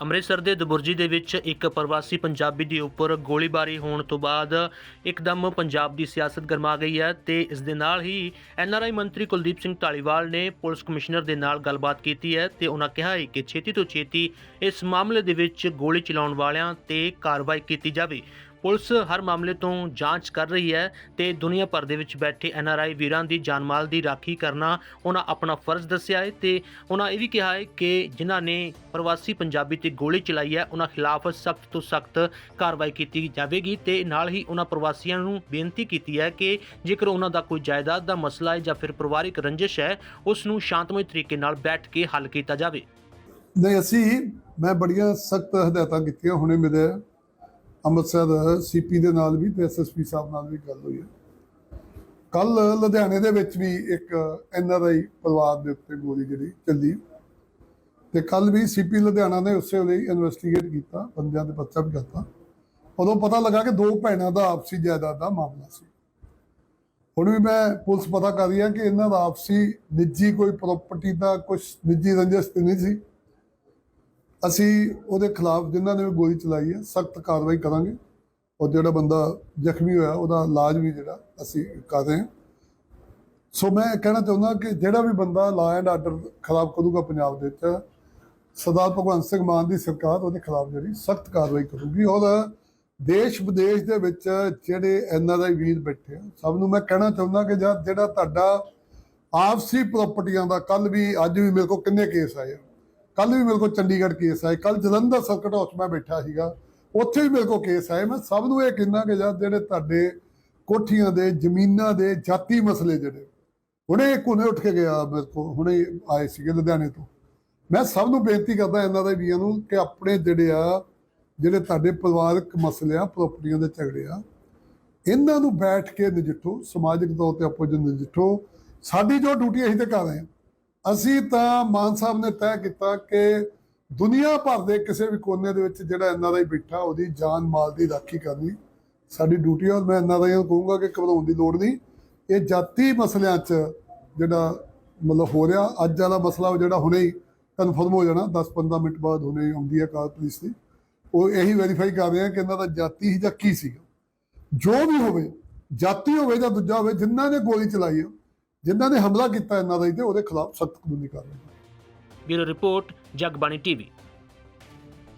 ਅੰਮ੍ਰਿਤਸਰ ਦੇ ਦਬੁਰਜੀ ਦੇ ਵਿੱਚ ਇੱਕ ਪ੍ਰਵਾਸੀ ਪੰਜਾਬੀ ਦੇ ਉੱਪਰ ਗੋਲੀਬਾਰੀ ਹੋਣ ਤੋਂ ਬਾਅਦ ਇੱਕਦਮ ਪੰਜਾਬ ਦੀ ਸਿਆਸਤ ਗਰਮਾ ਗਈ ਹੈ ਤੇ ਇਸ ਦੇ ਨਾਲ ਹੀ ਐਨਆਰਆਈ ਮੰਤਰੀ ਕੁਲਦੀਪ ਸਿੰਘ ਢਾਲੀਵਾਲ ਨੇ ਪੁਲਿਸ ਕਮਿਸ਼ਨਰ ਦੇ ਨਾਲ ਗੱਲਬਾਤ ਕੀਤੀ ਹੈ ਤੇ ਉਹਨਾਂ ਕਿਹਾ ਹੈ ਕਿ ਛੇਤੀ ਤੋਂ ਛੇਤੀ ਇਸ ਮਾਮਲੇ ਦੇ ਵਿੱਚ ਗੋਲੀ ਚਲਾਉਣ ਵਾਲਿਆਂ ਤੇ ਕਾਰਵਾਈ ਕੀਤੀ ਜਾਵੇ। ਪੁਲਿਸ ਹਰ ਮਾਮਲੇ ਤੋਂ ਜਾਂਚ ਕਰ ਰਹੀ ਹੈ ਤੇ ਦੁਨੀਆ ਭਰ ਦੇ ਵਿੱਚ ਬੈਠੇ ਐਨਆਰਆਈ ਵੀਰਾਂ ਦੀ ਜਾਨਮਾਲ ਦੀ ਰਾਖੀ ਕਰਨਾ ਉਹਨਾਂ ਆਪਣਾ ਫਰਜ਼ ਦੱਸਿਆ ਹੈ ਤੇ ਉਹਨਾਂ ਇਹ ਵੀ ਕਿਹਾ ਹੈ ਕਿ ਜਿਨ੍ਹਾਂ ਨੇ ਪ੍ਰਵਾਸੀ ਪੰਜਾਬੀ ਤੇ ਗੋਲੀ ਚਲਾਈ ਹੈ, ਉਹਨਾਂ ਖਿਲਾਫ ਸਖਤ ਤੋਂ ਸਖਤ ਕਾਰਵਾਈ ਕੀਤੀ ਜਾਵੇਗੀ ਤੇ ਨਾਲ ਹੀ ਉਹਨਾਂ ਪ੍ਰਵਾਸੀਆਂ ਨੂੰ ਬੇਨਤੀ ਕੀਤੀ ਹੈ ਕਿ ਜੇਕਰ ਉਹਨਾਂ ਦਾ ਕੋਈ ਜਾਇਦਾਦ ਦਾ ਮਸਲਾ ਹੈ ਜਾਂ ਫਿਰ ਪਰਿਵਾਰਿਕ ਰੰਜਿਸ਼ ਹੈ, ਉਸ ਨੂੰ ਸ਼ਾਂਤਮਈ ਤਰੀਕੇ ਨਾਲ ਬੈਠ ਕੇ ਹੱਲ ਕੀਤਾ ਜਾਵੇ। ਨਹੀਂ, ਅਸੀਂ, ਮੈਂ ਬੜੀਆਂ ਸਖਤ ਹਦਾਇਤਾਂ ਕੀਤੀਆਂ, ਹੁਣੇ ਮੇਰੇ ਅੰਮ੍ਰਿਤਸਰ ਸੀਪੀ ਦੇ ਨਾਲ ਵੀ ਤੇ ਐਸਐਸਪੀ ਸਾਹਿਬ ਨਾਲ ਵੀ ਗੱਲ ਹੋਈ ਹੈ। ਕੱਲ ਲੁਧਿਆਣੇ ਦੇ ਵਿੱਚ ਵੀ ਇੱਕ ਐਨਆਰਆਈ ਪਰਿਵਾਰ ਦੇ ਉੱਤੇ ਗੋਲੀ ਜਿਹੜੀ ਚੱਲੀ। ਤੇ ਕੱਲ ਵੀ ਸੀਪੀ ਲੁਧਿਆਣਾ ਨੇ ਉਸੇ ਵੇਲੇ ਇਨਵੈਸਟੀਗੇਟ ਕੀਤਾ, ਬੰਦਿਆਂ ਦੇ ਪਰਚਾ ਵੀ ਕਰਤਾ। ਉਦੋਂ ਪਤਾ ਲੱਗਾ ਕਿ ਦੋ ਭੈਣਾਂ ਦਾ ਆਪਸੀ ਜਾਇਦਾਦ ਦਾ ਮਾਮਲਾ ਸੀ। ਹੁਣ ਵੀ ਮੈਂ ਪੁਲਿਸ ਪਤਾ ਕਰ ਰਹੀ ਹੈ ਕਿ ਇਹਨਾਂ ਦਾ ਆਪਸੀ ਨਿੱਜੀ ਕੋਈ ਪ੍ਰਾਪਰਟੀ ਦਾ ਕੁਝ ਨਿੱਜੀ ਰੰਜਿਸ਼ ਤੇ ਨਹੀਂ ਸੀ। ਅਸੀਂ ਉਹਦੇ ਖਿਲਾਫ ਜਿਨ੍ਹਾਂ ਨੇ ਵੀ ਗੋਲੀ ਚਲਾਈ ਹੈ, ਸਖਤ ਕਾਰਵਾਈ ਕਰਾਂਗੇ। ਔਰ ਜਿਹੜਾ ਬੰਦਾ ਜ਼ਖਮੀ ਹੋਇਆ, ਉਹਦਾ ਇਲਾਜ ਵੀ ਜਿਹੜਾ ਅਸੀਂ ਕਰ ਰਹੇ ਹਾਂ। ਸੋ ਮੈਂ ਕਹਿਣਾ ਚਾਹੁੰਦਾ ਕਿ ਜਿਹੜਾ ਵੀ ਬੰਦਾ ਲਾ ਐਂਡ ਆਰਡਰ ਖਰਾਬ ਕਰੂਗਾ ਪੰਜਾਬ ਦੇ ਵਿੱਚ, ਸਰਦਾਰ ਭਗਵੰਤ ਸਿੰਘ ਮਾਨ ਦੀ ਸਰਕਾਰ ਉਹਦੇ ਖਿਲਾਫ ਜਿਹੜੀ ਸਖਤ ਕਾਰਵਾਈ ਕਰੂਗੀ। ਔਰ ਦੇਸ਼ ਵਿਦੇਸ਼ ਦੇ ਵਿੱਚ ਜਿਹੜੇ ਐਨਆਰਆਈ ਵੀਰ ਬੈਠੇ ਆ, ਸਭ ਨੂੰ ਮੈਂ ਕਹਿਣਾ ਚਾਹੁੰਦਾ ਕਿ ਜਦ ਜਿਹੜਾ ਤੁਹਾਡਾ ਆਪਸੀ ਪ੍ਰਾਪਰਟੀਆਂ ਦਾ ਕੱਲ ਵੀ ਅੱਜ ਵੀ ਮੇਰੇ ਕੋਲ ਕਿੰਨੇ ਕੇਸ ਆਏ ਆ। ਕੱਲ ਵੀ ਮੇਰੇ ਕੋਲ ਚੰਡੀਗੜ੍ਹ ਕੇਸ ਆਏ। ਕੱਲ ਜਲੰਧਰ ਸਰਕਟ ਹਾਊਸ ਮੈਂ ਬੈਠਾ ਸੀਗਾ। ਉੱਥੇ ਵੀ ਮੇਰੇ ਕੋਲ ਕੇਸ ਆਏ। ਮੈਂ ਸਭ ਨੂੰ ਇਹ ਕਹਿੰਦਾ ਕਿ ਜਦ ਜਿਹੜੇ ਤੁਹਾਡੇ ਕੋਠੀਆਂ ਦੇ, ਜ਼ਮੀਨਾਂ ਦੇ ਜਾਤੀ ਮਸਲੇ ਜਿਹੜੇ, ਹੁਣੇ ਕੋਨੇ ਉੱਠ ਕੇ ਗਿਆ ਮੇਰੇ ਕੋਲ, ਹੁਣੇ ਆਏ ਸੀਗੇ ਲੁਧਿਆਣੇ ਤੋਂ। ਮੈਂ ਸਭ ਨੂੰ ਬੇਨਤੀ ਕਰਦਾ ਇਹਨਾਂ ਦੇ ਵੀਰਾਂ ਨੂੰ ਕਿ ਆਪਣੇ ਜਿਹੜੇ ਆ, ਜਿਹੜੇ ਤੁਹਾਡੇ ਪਰਿਵਾਰਕ ਮਸਲੇ ਆ ਪ੍ਰਾਪਰਟੀਆਂ ਦੇ ਝਗੜੇ ਆ, ਇਹਨਾਂ ਨੂੰ ਬੈਠ ਕੇ ਨਜਿੱਠੋ, ਸਮਾਜਿਕ ਤੌਰ ਤੇ ਆਪੋ ਜੀ ਨਜਿੱਠੋ। ਸਾਡੀ ਜੋ ਡਿਊਟੀ ਅਸੀਂ ਤੇ ਕਰ ਰਹੇ ਹਾਂ। ਅਸੀਂ ਤਾਂ ਮਾਨ ਸਾਹਿਬ ਨੇ ਤੈਅ ਕੀਤਾ ਕਿ ਦੁਨੀਆ ਭਰ ਦੇ ਕਿਸੇ ਵੀ ਕੋਨੇ ਦੇ ਵਿੱਚ ਜਿਹੜਾ ਐਨਆਰਆਈ ਬੈਠਾ, ਉਹਦੀ ਜਾਨ ਮਾਲ ਦੀ ਰਾਖੀ ਕਰਨੀ ਸਾਡੀ ਡਿਊਟੀ ਹੈ ਔਰ ਮੈਂ ਐਨਆਰਆਈ ਨੂੰ ਕਹੂੰਗਾ ਕਿ ਘਬਰਾਉਣ ਦੀ ਲੋੜ ਨਹੀਂ। ਇਹ ਜਾਤੀ ਮਸਲਿਆਂ 'ਚ ਜਿਹੜਾ ਮਤਲਬ ਹੋ ਰਿਹਾ, ਅੱਜ ਵਾਲਾ ਮਸਲਾ ਉਹ ਜਿਹੜਾ ਹੁਣੇ ਹੀ ਕਨਫਰਮ ਹੋ ਜਾਣਾ 10-15 ਮਿੰਟ ਬਾਅਦ ਹੁਣੇ ਆਉਂਦੀ ਹੈ ਕਾਰ ਪੁਲਿਸ ਦੀ। ਉਹ ਇਹੀ ਵੈਰੀਫਾਈ ਕਰ ਰਹੇ ਆ ਕਿ ਇਹਨਾਂ ਦਾ ਜਾਤੀ ਹੀ ਜਾਂ ਕੀ ਸੀਗਾ। ਜੋ ਵੀ ਹੋਵੇ, ਜਾਤੀ ਹੋਵੇ ਜਾਂ ਦੂਜਾ ਹੋਵੇ, ਜਿਨ੍ਹਾਂ ਨੇ ਗੋਲੀ ਚਲਾਈ ਆ ਜਿਨ੍ਹਾਂ ਨੇ ਹਮਲਾ ਕੀਤਾ ਇਹਨਾਂ ਦਾ ਤੇ ਉਹਦੇ ਖਿਲਾਫ ਸਖਤ ਕਾਨੂੰਨੀ ਕਾਰਵਾਈ। Bureau report, Jagbani TV.